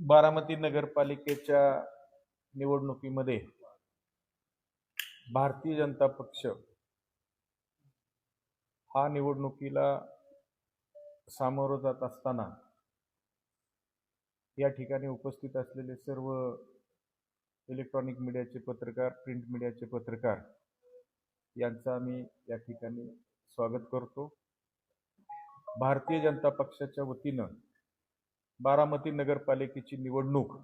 बारामती नगरपालिकेच्या निवडणुकीमध्ये भारतीय जनता पक्ष हा निवडणुकीला सामोरं जात असताना या ठिकाणी उपस्थित असलेले सर्व इलेक्ट्रॉनिक मीडियाचे पत्रकार प्रिंट मीडियाचे पत्रकार यांचा आम्ही या ठिकाणी स्वागत करतो. भारतीय जनता पक्षाच्या वतीनं बारामती नगरपालिकेची निवडणूक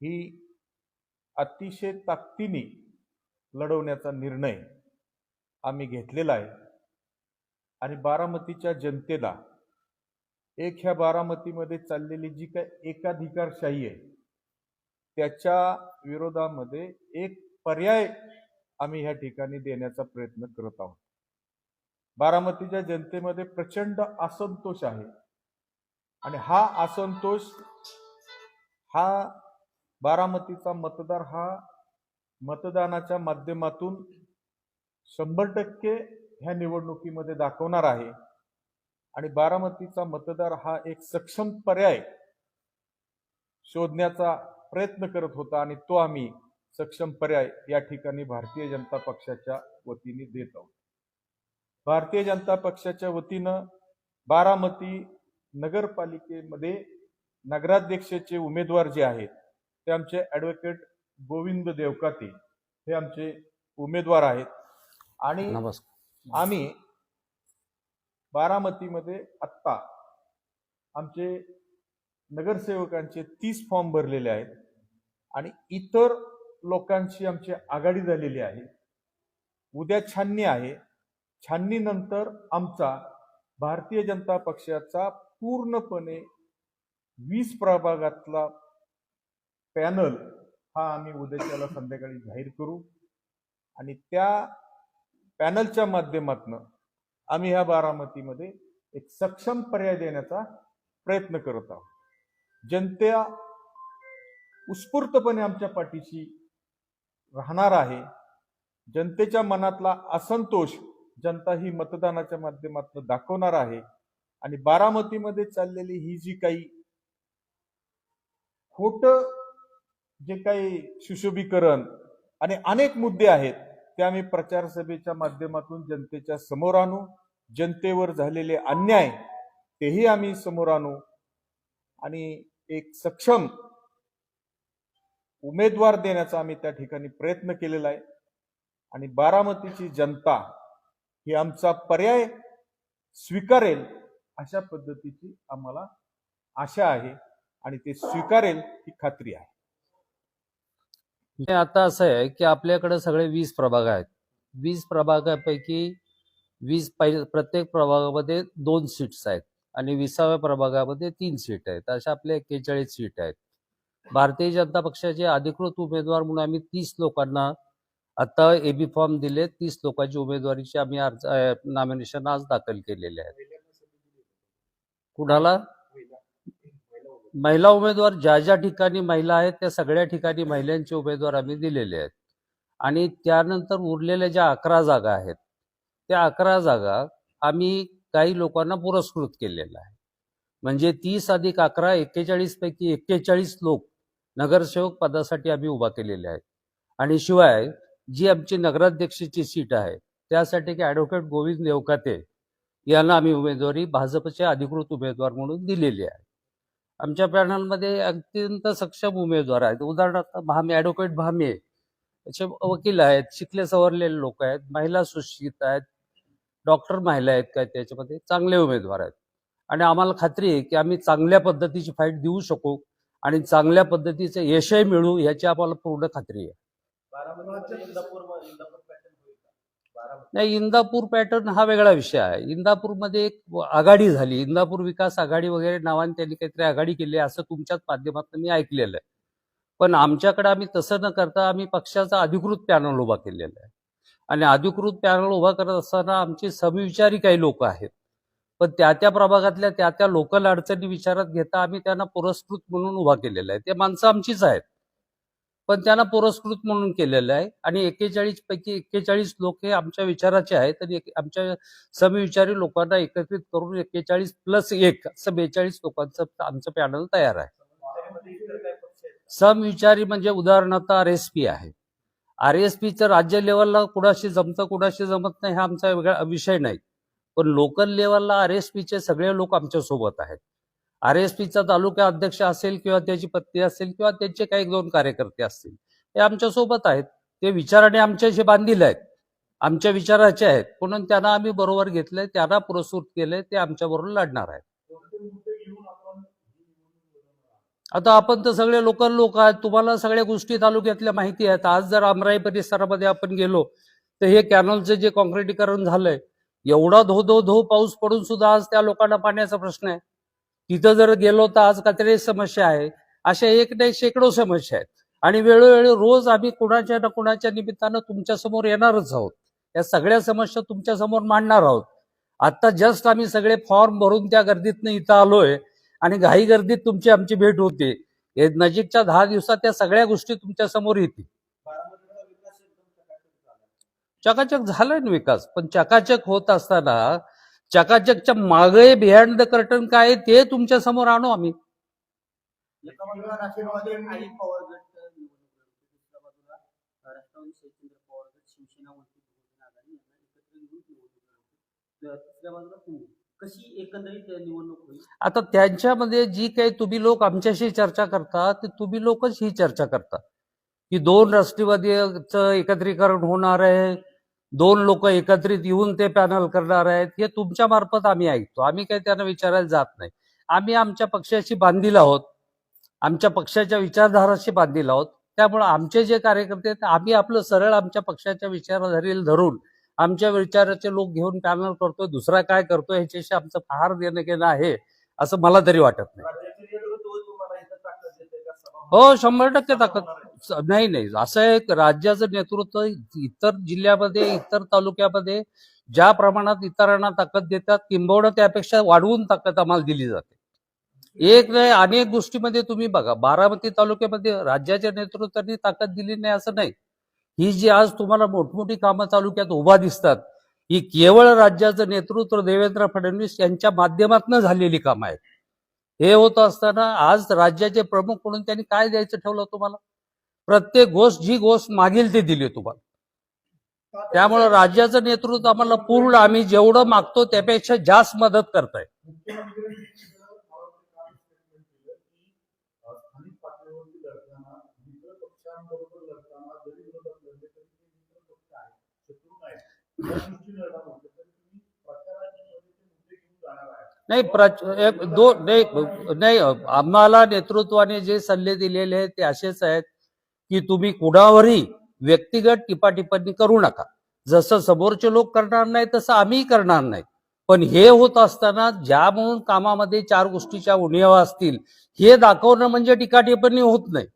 ही अतिशय ताकदीने लढवण्याचा निर्णय आम्ही घेतलेला आहे. आणि बारामतीच्या जनतेला एक ह्या बारामतीमध्ये चाललेली जी काय एकाधिकारशाही आहे त्याच्या विरोधामध्ये एक पर्याय आम्ही ह्या ठिकाणी देण्याचा प्रयत्न करत आहोत. बारामतीच्या जनतेमध्ये प्रचंड असंतोष आहे. आणि हा असंतोष हा बारामतीचा मतदार हा मतदानाच्या माध्यमातून शंभर टक्के ह्या निवडणुकीमध्ये दाखवणार आहे. आणि बारामतीचा मतदार हा एक सक्षम पर्याय शोधण्याचा प्रयत्न करत होता आणि तो आम्ही सक्षम पर्याय या ठिकाणी भारतीय जनता पक्षाच्या वतीने देत आहोत. भारतीय जनता पक्षाच्या वतीनं बारामती नगरपालिकेमध्ये नगराध्यक्षाचे उमेदवार जे आहेत ते आमचे ॲडव्होकेट गोविंद देवकाते हे आमचे उमेदवार आहेत. आणि आम्ही बारामतीमध्ये आत्ता आमचे नगरसेवकांचे तीस फॉर्म भरलेले आहेत आणि इतर लोकांची आमची आघाडी झालेली आहे. उद्या छाननी आहे. छाननीनंतर आमचा भारतीय जनता पक्षाचा पूर्णपणे वीस प्रभागातला पॅनल हा आम्ही उद्याच्याला संध्याकाळी जाहीर करू. आणि त्या पॅनलच्या माध्यमातून आम्ही ह्या बारामतीमध्ये एक सक्षम पर्याय देण्याचा प्रयत्न करत आहोत. जनता उत्स्फूर्तपणे आमच्या पाठीशी राहणार आहे. जनतेच्या मनातला असंतोष जनता ही मतदानाच्या माध्यमातून दाखवणार आहे. आणि बारामतीमध्ये चाललेली ही जी काही खोट जे काही सुशोभीकरण आणि अनेक मुद्दे आहेत ते आम्ही प्रचार सभेच्या माध्यमातून जनतेच्या समोर आणू. जनतेवर झालेले अन्याय तेही आम्ही समोर आणू. आणि एक सक्षम उमेदवार देण्याचा आम्ही त्या ठिकाणी प्रयत्न केलेला आहे. आणि बारामतीची जनता ही आमचा पर्याय स्वीकारेल. अशा पद्धतीची आम्हाला आशा आहे आणि ते स्वीकारेल ही खात्री आहे. आता असं आहे की आपल्याकडे सगळे वीस प्रभाग आहेत. वीस प्रभागापैकी वीस पहि प्रत्येक प्रभागामध्ये दोन सीट्स आहेत आणि विसाव्या प्रभागामध्ये तीन सीट आहेत. अशा आपल्या एक्केचाळीस सीट आहेत. भारतीय जनता पक्षाचे अधिकृत उमेदवार म्हणून आम्ही तीस लोकांना आता एबी फॉर्म दिले तीस लोकांची उमेदवारीची आम्ही अर्ज नॉमिनेशन आज दाखल केलेले आहेत. कुणाला? महिला उमेदवार ज्या ज्या ठिकाणी महिला आहेत त्या सगळ्या ठिकाणी महिलांचे उमेदवार आम्ही दिलेले आहेत. आणि त्यानंतर उरलेल्या ज्या अकरा जागा आहेत त्या अकरा जागा आम्ही काही लोकांना पुरस्कृत केलेला आहे म्हणजे तीस अधिक अकरा एक्केचाळीस पैकी एक्केचाळीस लोक नगरसेवक पदासाठी आम्ही उभा केलेले आहेत. आणि शिवाय जी आमची नगराध्यक्षाची सीट आहे त्यासाठी की ॲडव्होकेट गोविंद देवकाते यांना आम्ही उमेदवारी भाजपचे अधिकृत उमेदवार म्हणून दिलेली आहे. आमच्या पॅनलमध्ये अत्यंत सक्षम उमेदवार आहेत. उदाहरणार्थ भामे ॲडव्होकेट भामे याचे वकील आहेत शिकले सवरलेले लोक आहेत महिला सुशिक्षित आहेत डॉक्टर महिला आहेत काय त्याच्यामध्ये चांगले उमेदवार आहेत. आणि आम्हाला खात्री आहे की आम्ही चांगल्या पद्धतीची फाईट देऊ शकू आणि चांगल्या पद्धतीचं यशही मिळू याची आम्हाला पूर्ण खात्री आहे. नाही इंदापूर पॅटर्न हा वेगळा विषय आहे. इंदापूरमध्ये एक आघाडी झाली. इंदापूर विकास आघाडी वगैरे नावाने त्यांनी काहीतरी आघाडी केली आहे असं तुमच्याच माध्यमातून मी ऐकलेलं आहे. पण आमच्याकडे आम्ही तसं न करता आम्ही पक्षाचा अधिकृत पॅनल उभा केलेला आहे. आणि अधिकृत पॅनल उभा करत असताना आमचे समविचारी काही लोक आहेत. पण त्या त्या प्रभागातल्या त्या त्या लोकल अडचणी विचारात घेता आम्ही त्यांना पुरस्कृत म्हणून उभा केलेला आहे. ते माणसं आमचीच आहेत. पण त्यांना पुरस्कृत म्हणून केलेलं आहे. आणि एक्केचाळीस पैकी एक्केचाळीस लोक हे आमच्या विचाराचे आहेत आणि एक- आमच्या समविचारी लोकांना एकत्रित करून एक्केचाळीस प्लस एक असं बेचाळीस लोकांचं आमचं पॅनल तयार आहे. समविचारी म्हणजे उदाहरणार्थ आर एस पी आहे. आर एस पीचं राज्य लेवलला कुणाशी जमतं कुणाशी जमत नाही हा आमचा वेगळा विषय नाही. पण लोकल लेवलला आर एस पीचे सगळे लोक आमच्यासोबत आहेत. आर एस पीचा तालुका अध्यक्ष असेल किंवा त्याची पत्नी असेल किंवा त्यांचे काही दोन कार्यकर्ते असतील हे आमच्यासोबत आहेत. ते विचाराने आमच्याशी बांधील आहेत. आमच्या विचाराचे आहेत. म्हणून त्यांना आम्ही बरोबर घेतलंय त्यांना पुरस्कृत केलंय ते आमच्या बरोबर लढणार आहेत. आता आपण तर सगळे लोकल लोक आहेत. तुम्हाला सगळ्या गोष्टी तालुक्यातल्या माहिती आहेत. आज जर अमराई परिसरामध्ये आपण गेलो तर हे कॅनलचं जे कॉन्क्रिटीकरण झालंय एवढा धो धो धो पाऊस पडून सुद्धा आज त्या लोकांना पाण्याचा प्रश्न आहे. तिथं जर गेलो तर आज कचरे समस्या आहे. अशा एक नाही शेकडो समस्या आहेत. आणि वेळोवेळी रोज आम्ही कुणाच्या ना कुणाच्या निमित्तानं तुमच्यासमोर येणारच आहोत. या सगळ्या समस्या तुमच्यासमोर मांडणार आहोत. आता जस्ट आम्ही सगळे फॉर्म भरून त्या गर्दीतनं इथं आलोय. आणि घाई गर्दीत तुमची आमची भेट होते. हे नजीकच्या दहा दिवसात त्या सगळ्या गोष्टी तुमच्यासमोर येतील. चकाचक झालाय ना विकास. पण चकाचक होत असताना चकाचकच्या मागे बिहाइंड द कर्टन काय आहे ते तुमच्यासमोर आणू आम्ही. कशी एकंदरीत निवडणूक होईल? आता त्यांच्यामध्ये जी काही तुम्ही लोक आमच्याशी चर्चा करता ते तुम्ही लोकच ही चर्चा करता. की दोन राष्ट्रवादीचं एकत्रीकरण होणार आहे दोन लोक एकत्रित येऊन ते पॅनल करणार आहेत हे तुमच्या मार्फत आम्ही ऐकतो. आम्ही काही त्यांना विचारायला जात नाही. आम्ही आमच्या पक्षाशी बांधील आहोत. आमच्या पक्षाच्या विचारधाराशी बांधील आहोत. त्यामुळे आमचे जे कार्यकर्ते आहेत आम्ही आपलं सरळ आमच्या पक्षाच्या विचारधारेला धरून आमच्या विचाराचे लोक घेऊन पॅनल करतोय दुसरा काय करतोय ह्याच्याशी आमचं फार देणं घेणं आहे असं मला तरी वाटत नाही. हो शंभर टक्के ताकद. नाही नाही. असं एक राज्याचं नेतृत्व इतर जिल्ह्यामध्ये इतर तालुक्यामध्ये ज्या प्रमाणात इतरांना ताकद देतात किंबहुना त्यापेक्षा वाढवून ताकद आम्हाला दिली जाते. एक नाही अनेक गोष्टीमध्ये तुम्ही बघा बारामती तालुक्यामध्ये राज्याच्या नेतृत्वाने ताकद दिली नाही असं नाही. ही जी आज तुम्हाला मोठमोठी कामं तालुक्यात उभा दिसतात ही केवळ राज्याचं नेतृत्व देवेंद्र फडणवीस यांच्या माध्यमातून झालेली कामं आहेत. हे होत असताना आज राज्याचे प्रमुख म्हणून त्यांनी काय द्यायचं ठेवलं तुम्हाला? प्रत्येक गोष्ट जी गोष्ट मागील ती दिली तुम्हाला. त्यामुळे राज्याचं नेतृत्व आम्हाला पूर्ण आम्ही जेवढं मागतो त्यापेक्षा जास्त मदत करताय. नाही प्रच एक दोन नाही आम्हाला नेतृत्वाने जे सल्ले दिलेले आहेत ते असेच आहेत. की तुम्ही कुणावरही व्यक्तिगत टिपाटिप्पणी करू नका. जसं समोरचे लोक करणार नाही तसं आम्ही करणार नाही. पण हे होत असताना ज्या म्हणून कामामध्ये चार गोष्टीच्या उणिवा असतील हे दाखवणं म्हणजे टीकाटिप्पणी होत नाही.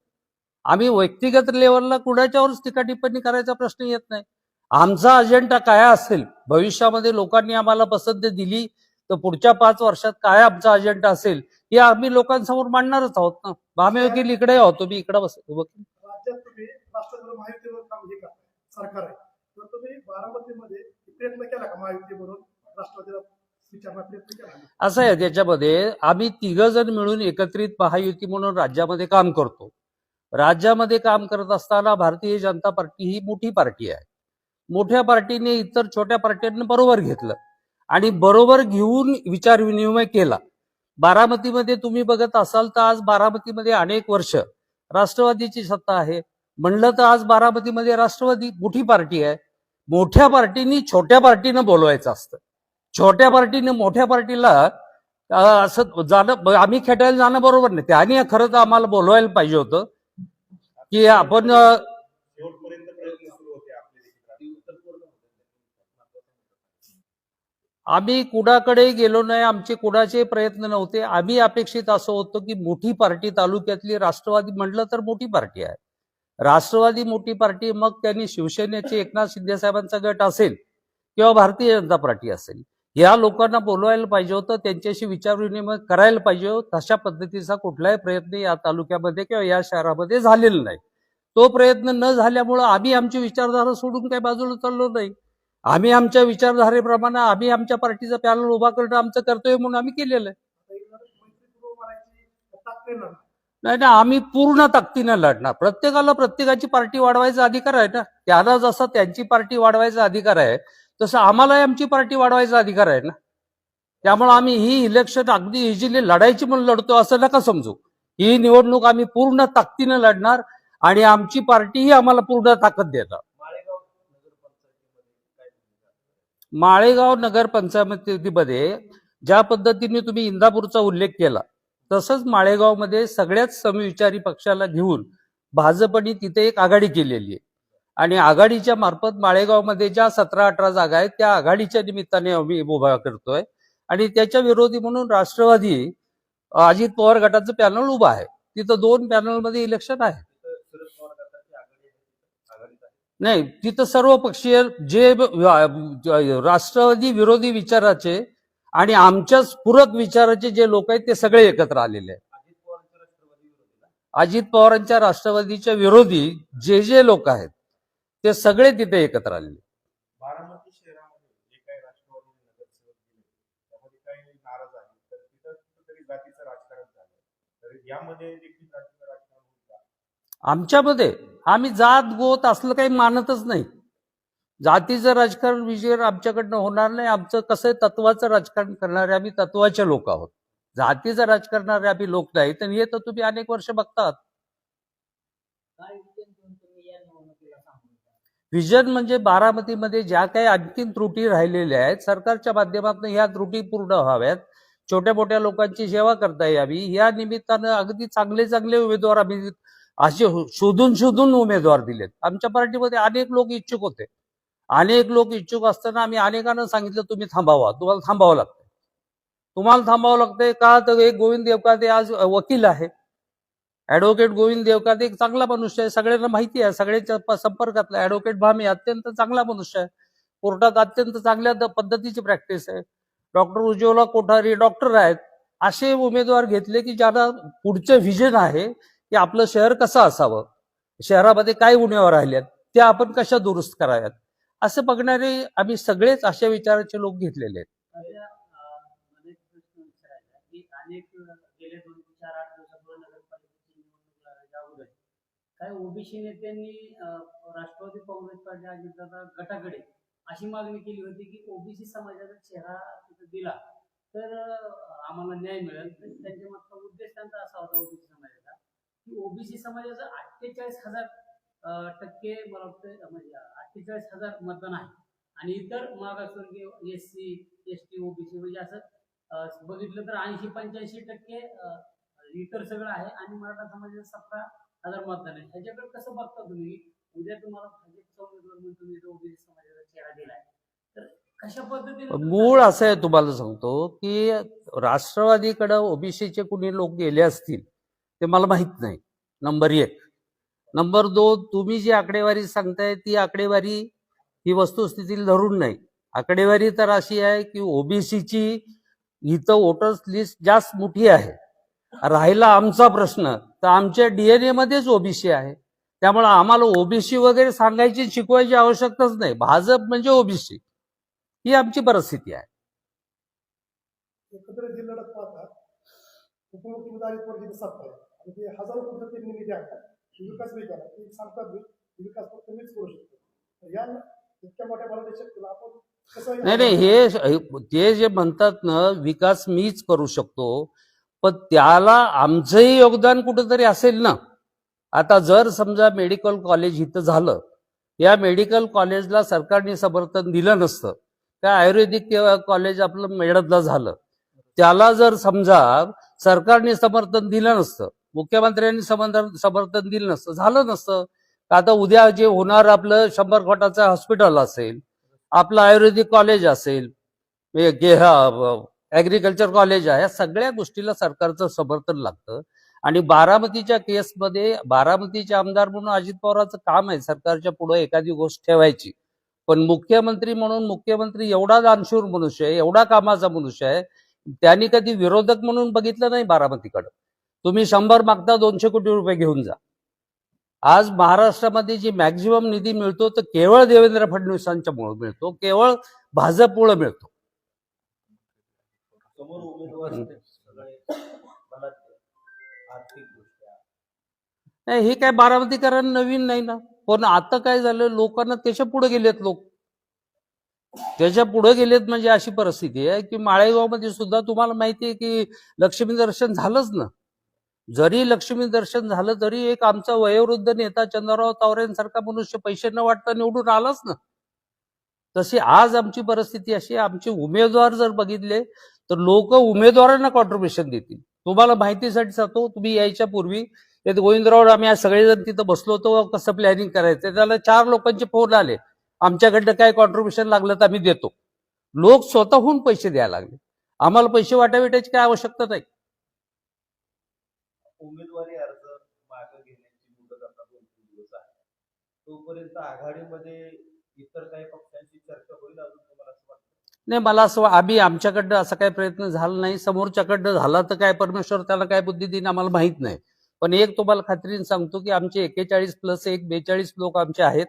आम्ही व्यक्तिगत लेवलला कुणाच्यावरच टीकाटिप्पणी करायचा प्रश्न येत नाही. आमचा अजेंडा काय असेल? भविष्यामध्ये लोकांनी आम्हाला पसंती दिली तर पुढच्या पाच वर्षात काय आमचा अजेंडा असेल? हे आम्ही लोकांसमोर मांडणारच आहोत ना. आम्ही वकील इकडे आहोत तुम्ही इकडे बस वकील राज्यात तुम्ही राष्ट्रवादी महायुतीवर काम हे करताय. सरकार आहे. तर तुम्ही बारामतीमध्ये प्रयत्न केला का महायुती म्हणून? राष्ट्रवादीला असं आहे त्याच्यामध्ये आम्ही तिघ जण मिळून एकत्रित महायुती म्हणून राज्यामध्ये काम करतो. राज्यामध्ये काम करत असताना भारतीय जनता पार्टी ही मोठी पार्टी आहे. मोठ्या पार्टीने इतर छोट्या पार्ट्यांनी बरोबर घेतलं आणि बरोबर घेऊन विचारविनिमय केला. बारामतीमध्ये तुम्ही बघत असाल तर आज बारामतीमध्ये अनेक वर्ष राष्ट्रवादीची सत्ता आहे. म्हणलं तर आज बारामतीमध्ये राष्ट्रवादी मोठी पार्टी आहे. मोठ्या पार्टीनी छोट्या पार्टीनं बोलवायचं असतं. छोट्या पार्टीने मोठ्या पार्टीला असं जाणं आम्ही खेटायला जाणं बरोबर नाही. त्यांनी खरं तर आम्हाला बोलवायला पाहिजे होतं. की आपण अं, शेवटपर्यंत प्रयत्न सुरू होते आपले आम्ही कुणाकडे गेलो नाही आमचे कुणाचे प्रयत्न नव्हते. आम्ही अपेक्षित असं होतो की मोठी पार्टी तालुक्यातली राष्ट्रवादी म्हटलं तर मोठी पार्टी आहे. राष्ट्रवादी मोठी पार्टी मग त्यांनी शिवसेनेचे एकनाथ शिंदे साहेबांचा गट असेल किंवा भारतीय जनता पार्टी असेल या लोकांना बोलवायला पाहिजे होतं त्यांच्याशी विचारविनिमय करायला पाहिजे होतं. तशा पद्धतीचा कुठलाही प्रयत्न या तालुक्यामध्ये किंवा या शहरामध्ये झालेला नाही. तो प्रयत्न न झाल्यामुळं आम्ही आमची विचारधारा सोडून काही बाजूला चाललो नाही. आम्ही आमच्या विचारधारेप्रमाणे आम्ही आमच्या पार्टीचा पॅनल उभा करणं आमचं कर्तव्य म्हणून आम्ही केलेलं आहे. नाही नाही ना आम्ही पूर्ण ताकदीनं लढणार. प्रत्येकाला प्रत्येकाची पार्टी वाढवायचा अधिकार आहे ना? त्याला जसा त्यांची पार्टी वाढवायचा अधिकार आहे तसं आम्हालाही आमची पार्टी वाढवायचा अधिकार आहे ना? त्यामुळे आम्ही ही इलेक्शन अगदी इझिली लढायची म्हणून लढतो असं नका समजू. ही निवडणूक आम्ही पूर्ण ताकदीनं लढणार आणि आमची पार्टीही आम्हाला पूर्ण ताकद देणार. माळेगाव नगर पंचायतीमध्ये ज्या पद्धतीने तुम्ही इंदापूरचा उल्लेख केला तसंच माळेगावमध्ये सगळ्याच समविचारी पक्षाला घेऊन भाजपने तिथे एक आघाडी केलेली आहे. आणि आघाडीच्या मार्फत माळेगावमध्ये ज्या सतरा अठरा जागा आहेत त्या आघाडीच्या निमित्ताने आम्ही उभा करतोय. आणि त्याच्या विरोधी म्हणून राष्ट्रवादी अजित पवार गटाचं पॅनल उभं आहे. तिथं दोन पॅनलमध्ये इलेक्शन आहे. नाही तिथं सर्व पक्षीय जे राष्ट्रवादी विरोधी विचाराचे आणि आमच्याच पूरक विचाराचे जे लोक आहेत ते सगळे एकत्र आलेले आहेत. अजित पवारांच्या राष्ट्रवादीच्या विरोधी जे जे लोक आहेत ते सगळे तिथे एकत्र आलेले आमच्यामध्ये आम्ही जात गोत असलं काही मानतच नाही. जातीचं राजकारण विजय आमच्याकडनं होणार नाही. आमचं कसं आहे, तत्वाचं राजकारण करणारे आम्ही तत्वाचे लोक आहोत. जातीचं राजकारणारे आम्ही लोक नाही. तर हे तर तुम्ही अनेक वर्ष बघतात. विजन विजन म्हणजे बारामतीमध्ये ज्या काही आणखीन त्रुटी राहिलेल्या आहेत सरकारच्या माध्यमातून ह्या त्रुटी पूर्ण व्हाव्यात. छोट्या मोठ्या लोकांची सेवा करता यावी. या निमित्तानं अगदी चांगले चांगले उमेदवार आम्ही असे शोधून शोधून उमेदवार दिलेत. आमच्या पार्टीमध्ये अनेक लोक इच्छुक होते. अनेक लोक इच्छुक असताना आम्ही अनेकांना सांगितलं तुम्ही थांबावा. तुम्हाला थांबावं लागतं तुम्हाला थांबावं लागतंय का? तर एक गोविंद देवकाते आज वकील आहे. ऍडव्होकेट गोविंद देवकाते एक चांगला मनुष्य आहे. सगळ्यांना माहिती आहे. सगळ्यांच्या संपर्कातला ऍडव्होकेट भामी अत्यंत चांगला मनुष्य आहे. कोर्टात अत्यंत चांगल्या पद्धतीची प्रॅक्टिस आहे. डॉक्टर उज्ज्वला कोठारी डॉक्टर आहेत. असे उमेदवार घेतले की ज्यांना पुढचं व्हिजन आहे की आपलं शहर कसं असावं? शहरामध्ये काय उणेवा राहिल्यात? त्या आपण कशा दुरुस्त कराव्यात? असं बघणारे आम्ही सगळेच अशा विचाराचे लोक घेतलेले आहेत. सध्या, विचारायचा अनेक दोन चार आठ काही ओबीसी नेत्यांनी राष्ट्रवादी काँग्रेस पार्टी अजितदादा गटाकडे अशी मागणी केली होती की ओबीसी समाजाचा चेहरा तिथं दिला. तर आम्हाला न्याय मिळेल. त्यांच्या मागचा उद्देश त्यांचा असा होता ओबीसी समाजाचा. की ओबीसी समाजाचं अठ्ठेचाळीस हजार टक्के मला वाटतं म्हणजे अठ्ठेचाळीस हजार मतदान आहे. आणि इतर मागासवर्गीय S C S T OBC म्हणजे असं बघितलं तर ऐंशी पंच्याऐंशी टक्के इतर सगळं आहे आणि मराठा समाजाचं सतरा हजार मतदान आहे. ह्याच्याकडे कसं बघता तुम्ही? उद्या तुम्हाला भाजपचा उमेदवार म्हणून तुम्ही ओबीसी समाजाचा चेहरा दिलाय. तर कशा पद्धतीने मूळ असं आहे तुम्हाला सांगतो की राष्ट्रवादीकडे ओबीसीचे कुणी लोक गेले असतील ते मला माहीत नाही. नंबर एक. नंबर दोन तुम्ही जी आकडेवारी सांगताय ती आकडेवारी ही वस्तुस्थितीला धरून नाही. आकडेवारी तर अशी आहे की ओबीसीची इथं वोटर्स लिस्ट जास्त मोठी आहे. राहिला आमचा प्रश्न तर आमच्या डीएनए मध्येच ओबीसी आहे. त्यामुळे आम्हाला ओबीसी वगैरे सांगायची शिकवायची आवश्यकताच नाही. भाजप म्हणजे ओबीसी. ही आमची परिस्थिती आहे. एकत्र जी लढत उपमुख्यमंत्री आणि म्हणजे हजारो कोटी त्यांनी निधी आणतात विकास नाही करा ते सांगतात मी विकास फक्त मीच करू शकतो. तर या इतक्या मोठ्या भारतीय शक्तीला आपण नाही नाही हे ते जे म्हणतात ना विकास मीच करू शकतो पण त्याला आमचंही योगदान कुठंतरी असेल ना. आता जर समजा मेडिकल कॉलेज इथं झालं या मेडिकल कॉलेजला सरकारने समर्थन दिलं नसतं त्या आयुर्वेदिक कॉलेज आपलं मेळतला झालं त्याला जर समजा सरकारने समर्थन दिलं नसतं मुख्यमंत्र्यांनी समर्थन समर्थन दिलं नसतं झालं नसतं. आता उद्या जे होणार आपलं शंभर खोटाचं हॉस्पिटल असेल आपलं आयुर्वेदिक कॉलेज असेल ऍग्रिकल्चर कॉलेज आहे या सगळ्या गोष्टीला सरकारचं समर्थन लागतं. आणि बारामतीच्या केसमध्ये बारामतीचे आमदार म्हणून अजित पवारांचं काम आहे सरकारच्या पुढे एखादी गोष्ट ठेवायची. पण मुख्यमंत्री म्हणून मुख्यमंत्री एवढा दानशूर मनुष्य आहे एवढा कामाचा मनुष्य आहे त्यांनी कधी विरोधक म्हणून बघितलं नाही बारामतीकडं. तुम्ही शंभर मागता दोनशे कोटी रुपये घेऊन जा. आज महाराष्ट्रामध्ये जी मॅक्झिमम निधी मिळतो तो केवळ देवेंद्र फडणवीसांच्यामुळे मिळतो केवळ भाजपमुळे मिळतो. नाही हे काय बारामतीकरण नवीन नाही ना? पण आता काय झालं लोकांना त्याच्या पुढे गेलेत लोक. त्याच्या पुढे गेलेत म्हणजे अशी परिस्थिती आहे की माळेगावमध्ये सुद्धा तुम्हाला माहिती आहे की लक्ष्मी दर्शन झालंच ना? जरी लक्ष्मी दर्शन झालं तरी एक आमचा वयोवृद्ध नेता चंद्रराव तावरेंसारखा मनुष्य पैसे न वाटता निवडून आलाच ना. तशी आज आमची परिस्थिती अशी आमचे उमेदवार जर बघितले तर लोक उमेदवारांना कॉन्ट्रीब्युशन देतील. तुम्हाला माहितीसाठी सांगतो तुम्ही यायच्या पूर्वी गोविंदराव आम्ही आज सगळेजण तिथं बसलो होतो कसं प्लॅनिंग करायचं त्याला चार लोकांचे फोन आले. आमच्याकडनं काय कॉन्ट्रीब्युशन लागलं तर आम्ही देतो. लोक स्वतःहून पैसे द्यायला लागले. आम्हाला पैसे वाटाविटायची काय आवश्यकता नाही. उमेदवारी अर्ज मागे घेण्याची मुदत आता दोन तीन दिवस आहे. तोपर्यंत आघाडीमध्ये इतर काही पक्षांची चर्चा होईल अजून तुम्हाला असं वाटतं? नाही मला असं आम्ही आमच्याकडनं असा काही प्रयत्न झाला नाही. समोरच्याकडनं झाला तर काय परमेश्वर त्याला काय बुद्धी देईन आम्हाला माहीत नाही. पण एक तुम्हाला खात्रीने सांगतो की आमचे एकेचाळीस प्लस एक बेचाळीस लोक आमचे आहेत.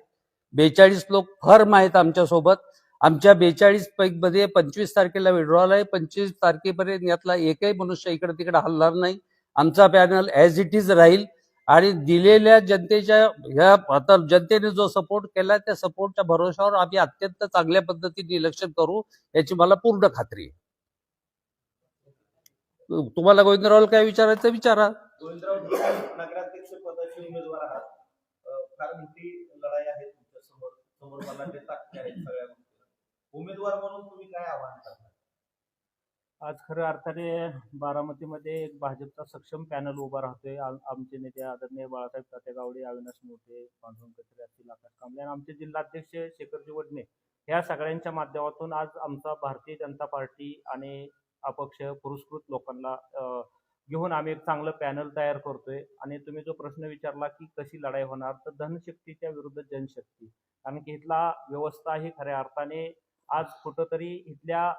बेचाळीस लोक फर्म आहेत आमच्यासोबत. आमच्या बेचाळीस पैकमध्ये पंचवीस तारखेला विड्रॉल आहे. पंचवीस तारखेपर्यंत यातला एकही मनुष्य इकडे तिकडे हलणार नाही. आमचा पॅनल ॲज इट इज राहील. आणि दिलेल्या जनतेच्या ह्या आता जनतेने जो सपोर्ट केला त्या सपोर्टच्या भरोशावर आम्ही अत्यंत चांगल्या पद्धतीने इलेक्शन करू याची मला पूर्ण खात्री आहे. तुम्हाला गोविंदरावला काय विचारायचं विचारा. उमेदवार उमेदवार म्हणून तुम्ही काय आव्हान करता? आज खऱ्या अर्थाने बारामतीमध्ये एक भाजपचा सक्षम पॅनल उभा राहतोय. आम- आमचे नेते आदरणीय बाळासाहेब तातेगावडे अविनाश मोठे पांडुरंग कचरे असतील आकाश कांबळे आणि आमचे जिल्हाध्यक्ष शेखरजी वडणे ह्या सगळ्यांच्या माध्यमातून आज आमचा भारतीय जनता पार्टी आणि अपक्ष पुरस्कृत लोकांना घेऊन आम्ही एक चांगलं पॅनल तयार करतोय. आणि तुम्ही जो प्रश्न विचारला की कशी लढाई होणार तर धनशक्तीच्या विरुद्ध जनशक्ती. कारण की इथला व्यवस्था ही खऱ्या अर्थाने आज कुठंतरी इथल्या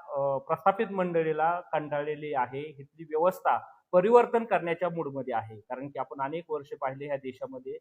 प्रस्थापित मंडळीला कंटाळलेली आहे. इथली व्यवस्था परिवर्तन करण्याच्या मूडमध्ये आहे. कारण की आपण अनेक वर्ष पाहिले ह्या देशामध्ये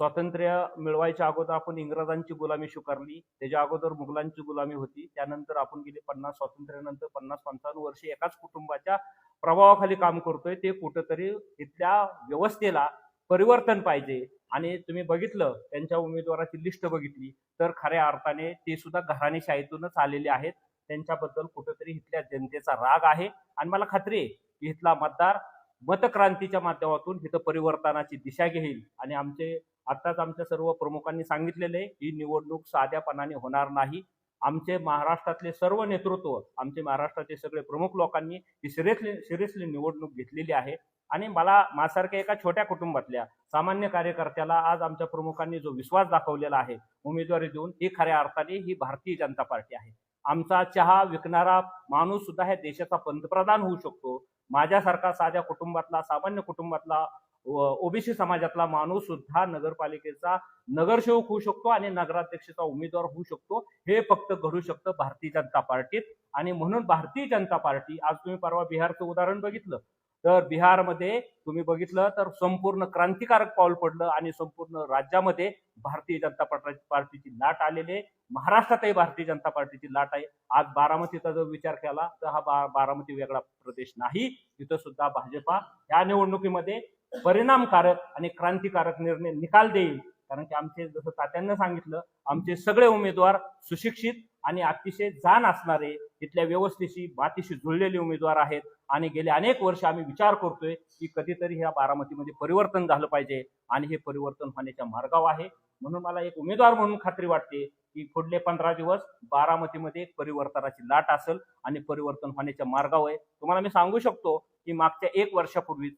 स्वातंत्र्य मिळवायच्या अगोदर आपण इंग्रजांची गुलामी स्वीकारली. त्याच्या अगोदर मुघलांची गुलामी होती. त्यानंतर आपण गेले पन्नास स्वातंत्र्यानंतर पन्नास पंचावन्न वर्षे एकाच कुटुंबाच्या प्रभावाखाली काम करतोय. ते कुठंतरी इथल्या व्यवस्थेला परिवर्तन पाहिजे. आणि तुम्ही बघितलं त्यांच्या उमेदवाराची लिस्ट बघितली तर खऱ्या अर्थाने ते सुद्धा घराणेशाहीतूनच आलेले आहेत. त्यांच्याबद्दल कुठंतरी इथल्या जनतेचा राग आहे. आणि मला खात्री आहे की इथला मतदार मतक्रांतीच्या माध्यमातून इथं परिवर्तनाची दिशा घेईल. आणि आमचे आत्ताच आमच्या सर्व प्रमुखांनी सांगितलेले आहे, ही निवडणूक साध्यापणाने होणार नाही. आमचे महाराष्ट्रातले सर्व नेतृत्व आमचे महाराष्ट्राचे सगळे प्रमुख लोकांनी ही सिरियसली सिरियसली निवडणूक घेतलेली आहे. आणि मला माझ्यासारख्या एका छोट्या कुटुंबातल्या सामान्य कार्यकर्त्याला आज आमच्या प्रमुखांनी जो विश्वास दाखवलेला आहे उमेदवारी देऊन ही खऱ्या अर्थाने ही भारतीय जनता पार्टी आहे. आमचा चहा विकणारा माणूस सुद्धा ह्या देशाचा पंतप्रधान होऊ शकतो. माझ्यासारखा साध्या कुटुंबातला सामान्य कुटुंबातला ओबीसी समाजातला माणूस सुद्धा नगरपालिकेचा नगरसेवक होऊ शकतो आणि नगराध्यक्षाचा उमेदवार होऊ शकतो. हे फक्त घडू शकतं भारतीय जनता पार्टीत. आणि म्हणून भारतीय जनता पार्टी आज तुम्ही परवा बिहारचं उदाहरण बघितलं तर बिहारमध्ये तुम्ही बघितलं तर संपूर्ण क्रांतिकारक पाऊल पडलं आणि संपूर्ण राज्यामध्ये भारतीय जनता पार्टी पार्टीची लाट आलेली आहे. महाराष्ट्रातही भारतीय जनता पार्टीची लाट आहे. आज बारामतीचा जर विचार केला तर हा बा बारामती वेगळा प्रदेश नाही. तिथं सुद्धा भाजपा या निवडणुकीमध्ये परिणामकारक आणि क्रांतिकारक निर्णय निकाल देईल. कारण की आमचे जसं तात्यांना सांगितलं आमचे सगळे उमेदवार सुशिक्षित आणि अतिशय जाण असणारे तिथल्या व्यवस्थेशी मातीशी जुळलेले उमेदवार आहेत. आणि गेले अनेक वर्ष आम्ही विचार करतोय की कधीतरी ह्या बारामतीमध्ये परिवर्तन झालं पाहिजे आणि हे परिवर्तन होण्याच्या मार्गावर आहे. म्हणून मला एक उमेदवार म्हणून खात्री वाटते की पुढले पंधरा दिवस बारामतीमध्ये परिवर्तनाची लाट असेल आणि परिवर्तन होण्याच्या मार्गावर आहे. तुम्हाला मी सांगू शकतो की मागच्या एक वर्षापूर्वी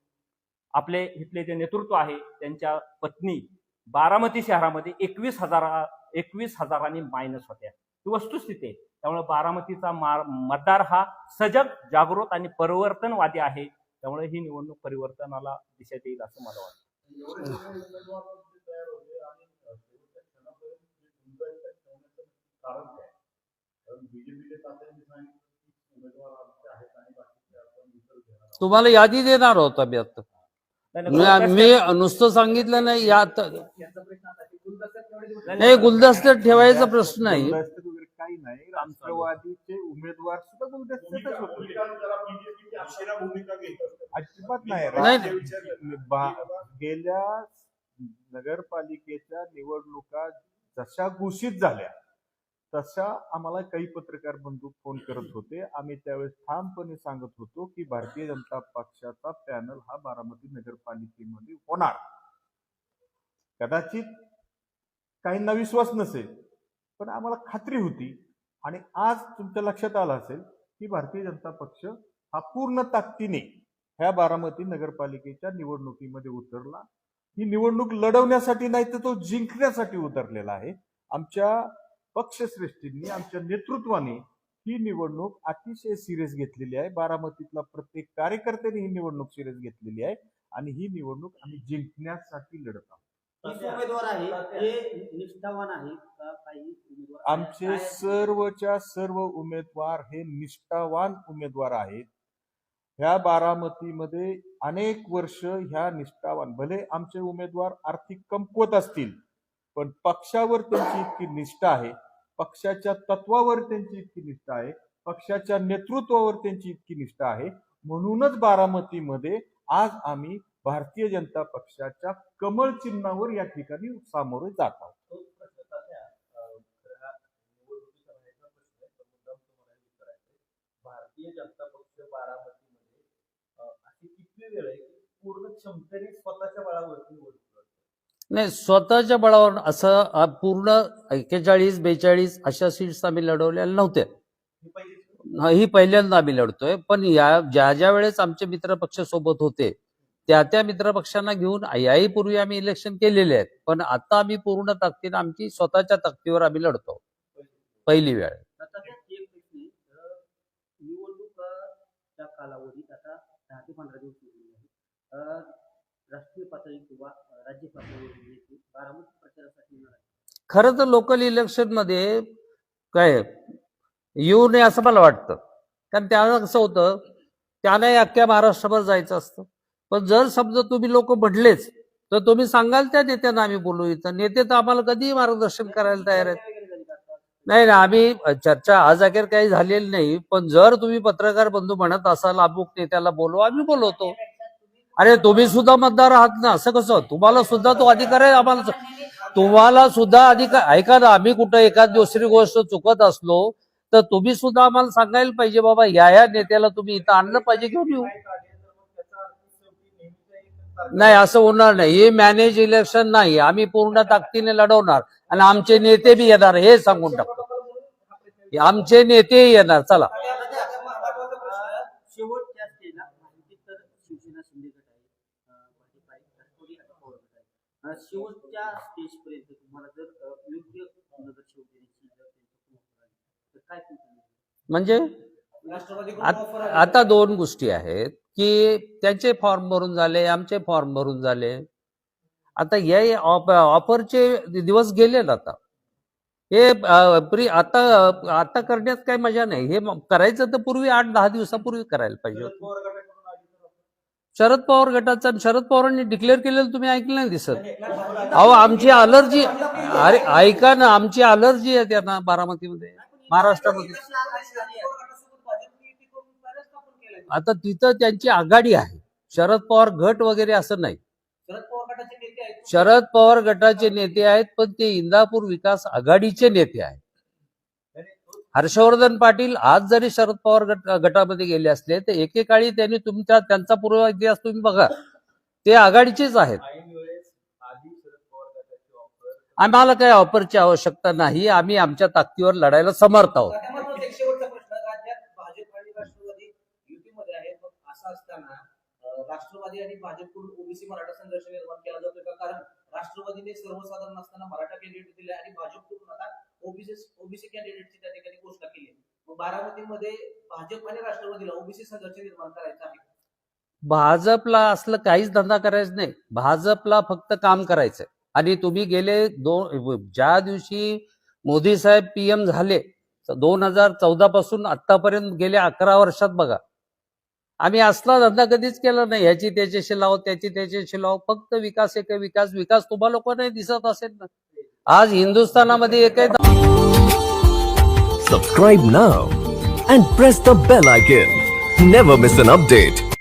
आपले इथले जे नेतृत्व आहे त्यांच्या पत्नी बारामती शहरामध्ये एकवीस हजारा एकवीस हजारांनी मायनस होत्या. ही वस्तुस्थिती आहे. त्यामुळे बारामतीचा मार मतदार हा सजग जागृत आणि परिवर्तनवादी आहे. त्यामुळे ही निवडणूक परिवर्तनाला दिशा देईल असं मला वाटतं. होते. तुम्हाला यादी देणार आहोत आम्ही आता. मी मी नुसतं सांगितलं नाही यात नाही, गुलदस्त्यात ठेवायचा प्रश्न नाही. काही नाही. राष्ट्रवादीचे उमेदवार सुद्धा गुलदस्त्यातच होते. अजिबात नाही. गेल्या नगरपालिकेच्या निवडणुका जशा घोषित झाल्या तशा आम्हाला काही पत्रकार बंधू फोन करत होते. आम्ही त्यावेळेस ठामपणे सांगत होतो की भारतीय जनता पक्षाचा पॅनल हा बारामती नगरपालिकेमध्ये होणार. कदाचित काहींना विश्वास नसेल पण आम्हाला खात्री होती आणि आज तुमच्या लक्षात आलं असेल की भारतीय जनता पक्ष हा पूर्ण ताकदीने ह्या बारामती नगरपालिकेच्या निवडणुकीमध्ये उतरला. ही निवडणूक लढवण्यासाठी नाही तर तो जिंकण्यासाठी उतरलेला आहे. आमच्या पक्षश्रेष्ठींनी आमच्या नेतृत्वाने ही निवडणूक अतिशय सिरियस घेतलेली आहे. बारामतीतला प्रत्येक कार्यकर्त्याने ही निवडणूक सिरियस घेतलेली आहे. आणि ही निवडणूक आम्ही जिंकण्यासाठी लढत आहोत. तीस उमेदवार आहे. हे निष्ठावान आहे का काही उमेदवार? आमचे काय- सर्वच्या सर्व उमेदवार हे निष्ठावान उमेदवार आहेत. ह्या बारामतीमध्ये अनेक वर्ष ह्या निष्ठावान भले आमचे उमेदवार आर्थिक कमकुवत असतील पण पक्षावर त्यांची इतकी निष्ठा आहे पक्षाच्या तत्वावर त्यांची इतकी निष्ठा आहे पक्षाच्या नेतृत्वावर त्यांची इतकी निष्ठा आहे. म्हणूनच बारामतीमध्ये आज आम्ही भारतीय जनता पक्षाच्या कमळ चिन्हावर या ठिकाणी सामोरे जात आहोत. भारतीय जनता पक्ष बारामतीमध्ये अं, अशी किती वेळ आहे की पूर्ण क्षमतेने स्वतःच्या बळावरती निवडणूक लढते? नाही स्वतःच्या बळावर असं पूर्ण एक्केचाळीस बेचाळीस अशा सीट्स आम्ही लढवलेल्या नव्हत्या. ही पहिल्यांदा आम्ही लढतोय पण या ज्या ज्या वेळेस आमचे मित्रपक्ष सोबत होते त्या त्या मित्रपक्षांना घेऊन याही पूर्वी आम्ही इलेक्शन केलेले आहेत. पण आता आम्ही पूर्ण ताकदीनं आमची स्वतःच्या ताकदीवर आम्ही लढतो. पहिली वेळ. कालावधीत आता दहा ते पंधरा दिवस राष्ट्रीय पातळी किंवा राज्य पातळीवर बारामती प्रचारासाठी. खरं तर लोकल इलेक्शनमध्ये काय येऊ नये असं मला वाटतं. कारण त्याला कसं होतं त्यालाही अख्ख्या महाराष्ट्रभर जायचं असतं. पण जर समजा तुम्ही लोक म्हटलेच तर तुम्ही सांगाल त्या नेत्यांना आम्ही बोलू इथं. नेते तर आम्हाला कधीही मार्गदर्शन करायला तयार आहेत. नाही ना आम्ही चर्चा आज अखेर काही झालेली नाही पण जर तुम्ही पत्रकार बंधू म्हणत असाल अमुक नेत्याला बोलू आम्ही बोलवतो. अरे तुम्ही सुद्धा मतदार आहात ना असं कसं? तुम्हाला सुद्धा तो अधिकार आहे आम्हाला तुम्हाला सुद्धा अधिकार ऐका ना आम्ही कुठं एखाद दुसरी गोष्ट चुकत असलो तर तुम्ही सुद्धा आम्हाला सांगायला पाहिजे बाबा या या नेत्याला तुम्ही इथं आणलं पाहिजे घेऊन येऊ. नाही असं होणार नाही. हे मॅनेज इलेक्शन नाही. आम्ही पूर्ण ताकदीने लढवणार. आणि आमचे नेते बी येणार हे सांगून टाकतो. आमचे नेते येणार. चला. शेवटच्या तुम्हाला जर योग्य म्हणजे आता दोन गोष्टी आहेत. की त्यांचे फॉर्म भरून झाले आमचे फॉर्म भरून झाले. आता या ऑफरचे दिवस गेले ना आता. हे प्री आता आता करण्यात काही मजा नाही. हे करायचं तर पूर्वी आठ दहा दिवसापूर्वी करायला पाहिजे शरद होतं. पवार गटाचं आणि शरद पवारांनी डिक्लेअर केलेलं तुम्ही ऐकलं नाही दिसत. अहो आमची अलर्जी अरे ऐका ना आमची अलर्जी आहे त्यांना बारामतीमध्ये. महाराष्ट्रामध्ये. आता तिथं त्यांची आघाडी आहे. शरद पवार गट वगैरे असं नाही. शरद पवार गटाचे नेते आहेत. शरद पवार गटाचे नेते आहेत पण ते इंदापूर विकास आघाडीचे नेते आहेत. हर्षवर्धन पाटील आज जरी शरद पवार गट गटामध्ये गेले असले तर एकेकाळी त्यांनी तुमच्या त्यांचा पूर्व इतिहास तुम्ही बघा. ते आघाडीचेच आहेत. आम्हाला काही ऑफरची आवश्यकता नाही. आम्ही आमच्या ताकदीवर लढायला समर्थ आहोत त्यामुळे एक शेवटचा प्रश्न राज्यात भाजप आणि राष्ट्रवादी युतीमध्ये आहे पण असं असताना राष्ट्रवादी आणि भाजपकडून ओबीसी मराठा संघर्ष निर्माण केला जातोय का? कारण राष्ट्रवादीने सर्वसाधारण असताना मराठा कॅन्डिडेट दिले आणि भाजपकडून आता ओबीसी ओबीसी कॅन्डिडेटची त्या ठिकाणी घोषणा केली. मग बारामतीमध्ये भाजप आणि राष्ट्रवादीला ओबीसी संघर्ष निर्माण करायचा आहे. भाजपला असलं काहीच धंदा करायचं नाही. भाजपला फक्त काम करायचंय. आणि तुम्ही गेले दोन ज्या दिवशी मोदी साहेब पीएम झाले दोन हजार चौदा पासून आतापर्यंत गेल्या अकरा वर्षात बघा. आम्ही असला धंदा कधीच केला नाही. ह्याची त्याच्याशी लाव त्याची त्याच्याशी लाव. फक्त विकास एक विकास विकास. तुम्हा लोकांनाही दिसत असेल ना. आज हिंदुस्थानामध्ये एकही subscribe now and press the bell icon never miss an update